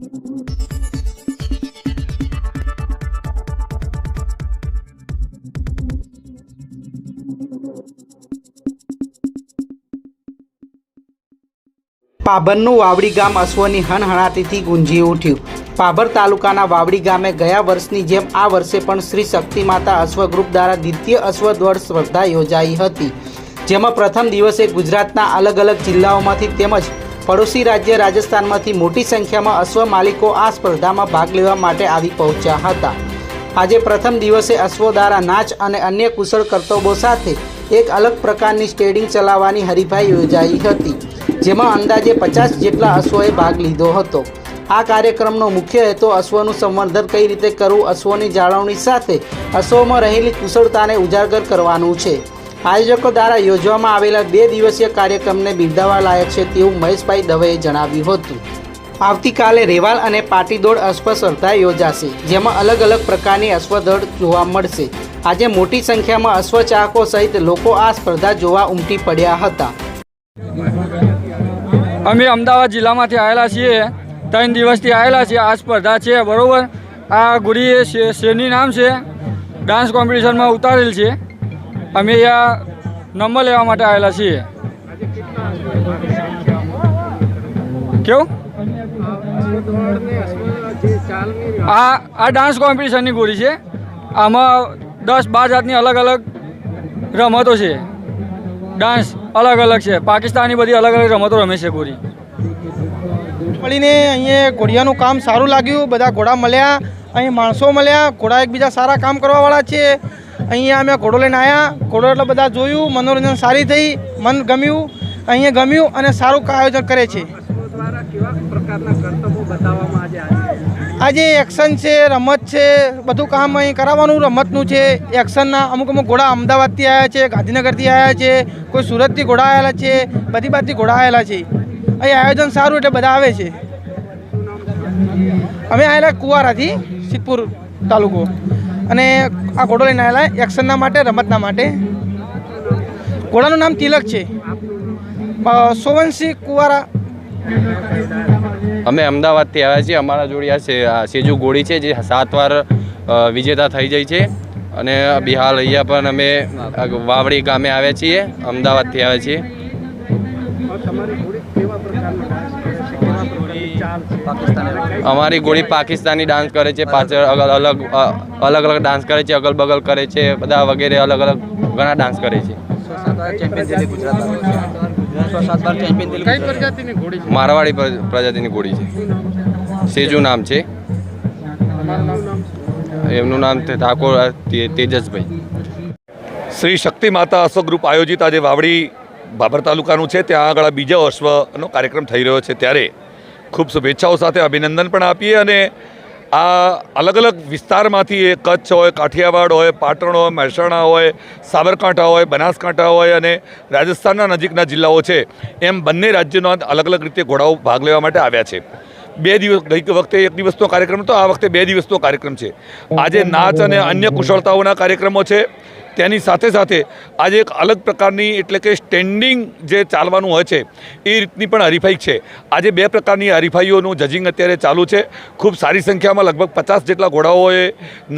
પાભરનું વાવડી ગામ અશ્વની હણહણાતીથી ગુંજી ઉઠ્યું. પાભર તાલુકાના વાવડી ગામે ગયા વર્ષની જેમ આ વર્ષે પણ શ્રી શક્તિ માતા અશ્વ ગ્રુપ દ્વારા દ્વિતીય અશ્વ દોડ સ્પર્ધા યોજાઈ હતી. જેમાં પ્રથમ દિવસે ગુજરાતના અલગ અલગ જિલ્લાઓમાંથી તેમજ પડોશી રાજ્ય રાજસ્થાનમાંથી મોટી સંખ્યામાં અશ્વ માલિકો આ સ્પર્ધામાં ભાગ લેવા માટે આવી પહોંચ્યા હતા. આજે પ્રથમ દિવસે અશ્વદારા નાચ અને અન્ય કુશળ કરતબો સાથે એક અલગ પ્રકારની સ્ટેડિંગ ચલાવવાની હરીફાઈ યોજાઈ હતી, જેમાં અંદાજે પચાસ જેટલા અશ્વોએ ભાગ લીધો હતો. આ કાર્યક્રમનો મુખ્ય હેતુ અશ્વનું સંવર્ધન કઈ રીતે કરવું, અશ્વોની જાળવણી સાથે અશ્વમાં રહેલી કુશળતાને ઉજાગર કરવાનું છે. આયોજકો દ્વારા યોજવામાં આવેલા બે દિવસીય કાર્યક્રમને બિરદાવવા લાયક છે તેવું મહેશભાઈ દવેએ જણાવ્યું હતું. આવતીકાલે રેવાલ અને પાટીદોડ અશ્વ સ્પર્ધા યોજાશે, જેમાં અલગ અલગ પ્રકારની અશ્વદોડ જોવા મળશે. આજે મોટી સંખ્યામાં અશ્વ ચાહકો સહિત લોકો આ સ્પર્ધા જોવા ઉમટી પડ્યા હતા. અમે અમદાવાદ જિલ્લામાંથી આવેલા છીએ, ત્રણ દિવસથી આવેલા છીએ, આ સ્પર્ધા છે, બરાબર? આ ગુડી એ શેરની નામ છે? ડાન્સ કોમ્પિટિશનમાં ઉતારેલ છે. અમે અહીંયા નંબર લેવા માટે આવેલા છીએ. કેવું? આ આ ડાન્સ કોમ્પિટિશનની ગોળી છે. આમાં દસ બાર જાતની અલગ અલગ રમતો છે. ડાન્સ અલગ અલગ છે. પાકિસ્તાની બધી અલગ અલગ રમતો રમે છે ગોરી મળીને અહીંયા ઘોડિયાનું કામ સારું લાગ્યું. બધા ઘોડા મળ્યા, અહીં માણસો મળ્યા. ઘોડા એકબીજા સારા કામ કરવાવાળા છે. અહીંયા અમે ઘોડો લઈને આવ્યા ઘોડો એટલે બધા જોયું, મનોરંજન સારી થઈ, મન ગમ્યું. અહીંયા ગમ્યું અને સારું આયોજન કરે છે. આજે એક્શન છે, રમત છે, બધું કામ અહીં કરાવવાનું, રમતનું છે. એક્શનના અમુક અમુક ઘોડા અમદાવાદથી આવ્યા છે, ગાંધીનગરથી આવ્યા છે, કોઈ સુરતથી ઘોડા આવેલા છે, બધી બાજુથી ઘોડા આવેલા છે. અહીં આયોજન સારું એટલે બધા આવે છે. અમે આવેલા કુવારાથી, સિદ્ધપુર તાલુકો. અને આ ઘોડો લઈને આવેલા એક્શનના માટે રમતના માટે. ઘોડાનું નામ તિલક છે. સોવનસિંહ કુવારા. અમે અમદાવાદથી આવ્યા છીએ અમારા જોડે આ સેજુ ગોળી છે જે સાત વાર વિજેતા થઈ જાય છે. અને બિહાર અહીંયા પણ અમે વાવડી ગામે આવ્યા છીએ અમદાવાદથી આવ્યા છીએ. અમારી ગોળી પાકિસ્તાની ડાન્સ કરે છે પાછળ અલગ અલગ અલગ અલગ ડાન્સ કરે છે અગલ બગલ કરે છે બધા વગેરે અલગ અલગ ઘણા ડાન્સ કરે છે. કઈ પ્રજાતિની ઘોડી મારવાડી પ્ર- પ્રજાતિની ગોળી છે. સેજુ નામ છે. એમનું નામ છે ઠાકોર તે- તેજસભાઈ. શ્રી શક્તિ માતા અશ્વ ગ્રુપ આયોજિત આજે વાવડી બાબર તાલુકાનું છે. ત્યાં આગળ બીજા બીજો અશ્વનો કાર્યક્રમ થઈ રહ્યો છે. ત્યારે ખૂબ શુભેચ્છાઓ સાથે અભિનંદન પણ આપીએ અને આ અલગ અલગ વિસ્તારમાંથી એ કચ્છ હોય, કાઠિયાવાડ હોય, પાટણ હોય, મહેસાણા હોય, સાબરકાંઠા હોય, બનાસકાંઠા હોય અને રાજસ્થાનના નજીકના જિલ્લાઓ છે, એમ બંને રાજ્યોના અલગ અલગ રીતે ઘોડાઓ ભાગ લેવા માટે આવ્યા છે. બે દિવસ, ગઈ વખતે એક દિવસનો કાર્યક્રમ હતો, આ વખતે બે દિવસનો કાર્યક્રમ છે. આજે નાચ અને અન્ય કુશળતાઓના કાર્યક્રમો છે. તેની સાથે સાથે આજે એક અલગ પ્રકારની એટલે કે સ્ટેન્ડિંગ જે ચાલવાનું હોય છે, એ રીતની પણ હરીફાઈ છે. આજે બે પ્રકારની હરીફાઈઓનું જજિંગ અત્યારે ચાલુ છે. ખૂબ સારી સંખ્યામાં લગભગ પચાસ જેટલા ઘોડાઓએ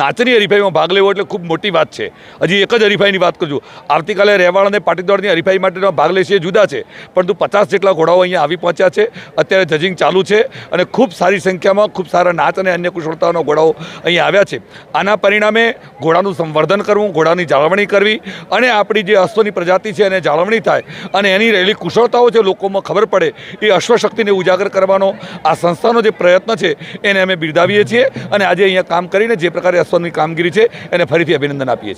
નાચની હરીફાઈમાં ભાગ લેવો એટલે ખૂબ મોટી વાત છે. હજી એક જ હરીફાઈની વાત કરું આવતીકાલે રહેવાળ અને પાટીદોડની હરીફાઈ માટેનો ભાગ લેશે જુદા છે, પરંતુ પચાસ જેટલા ઘોડાઓ અહીંયા આવી પહોંચ્યા છે. અત્યારે જજિંગ ચાલુ છે અને ખૂબ સારી સંખ્યામાં ખૂબ સારા નાચ અને અન્ય કુશળતાઓના ઘોડાઓ અહીંયા આવ્યા છે. આના પરિણામે ઘોડાનું સંવર્ધન કરવું, ઘોડાની જાળવણી કરવી અને આપણી જે અશ્વની પ્રજાતિ છે એને જાળવણી થાય. અને એની રહેલી કુશળતાઓ છે લોકોમાં ખબર પડે, એ અશ્વશક્તિને ઉજાગર કરવાનો આ સંસ્થાનો જે પ્રયત્ન છે, એને અમે બિરદાવીએ છીએ. અને આજે અહીંયા કામ કરીને જે પ્રકારે અશ્વની કામગીરી છે, એને ફરીથી અભિનંદન આપીએ છીએ.